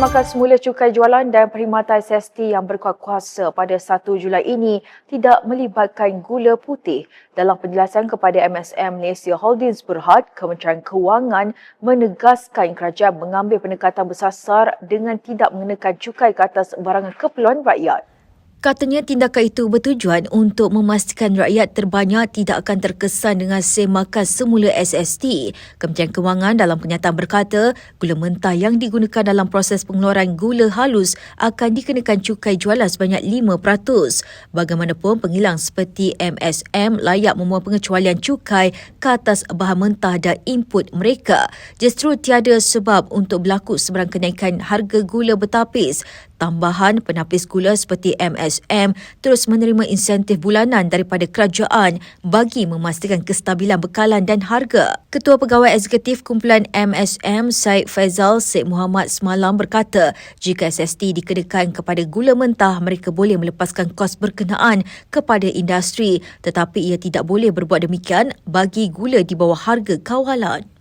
Semakan semula cukai jualan dan perkhidmatan SST yang berkuat kuasa pada 1 Julai ini tidak melibatkan gula putih. Dalam penjelasan kepada MSM Malaysia Holdings Berhad, Kementerian Kewangan menegaskan kerajaan mengambil pendekatan bersasar dengan tidak mengenakan cukai ke atas barangan keperluan rakyat. Katanya tindakan itu bertujuan untuk memastikan rakyat terbanyak tidak akan terkesan dengan semakan semula SST. Kementerian Kewangan dalam kenyataan berkata, gula mentah yang digunakan dalam proses pengeluaran gula halus akan dikenakan cukai jualan sebanyak 5%. Bagaimanapun, pengilang seperti MSM layak memuat pengecualian cukai ke atas bahan mentah dan input mereka. Justru tiada sebab untuk berlaku sebarang kenaikan harga gula bertapis. Tambahan penapis gula seperti MSM terus menerima insentif bulanan daripada kerajaan bagi memastikan kestabilan bekalan dan harga. Ketua Pegawai Eksekutif Kumpulan MSM Syed Faizal Syed Muhammad semalam berkata jika SST dikenakan kepada gula mentah mereka boleh melepaskan kos berkenaan kepada industri tetapi ia tidak boleh berbuat demikian bagi gula di bawah harga kawalan.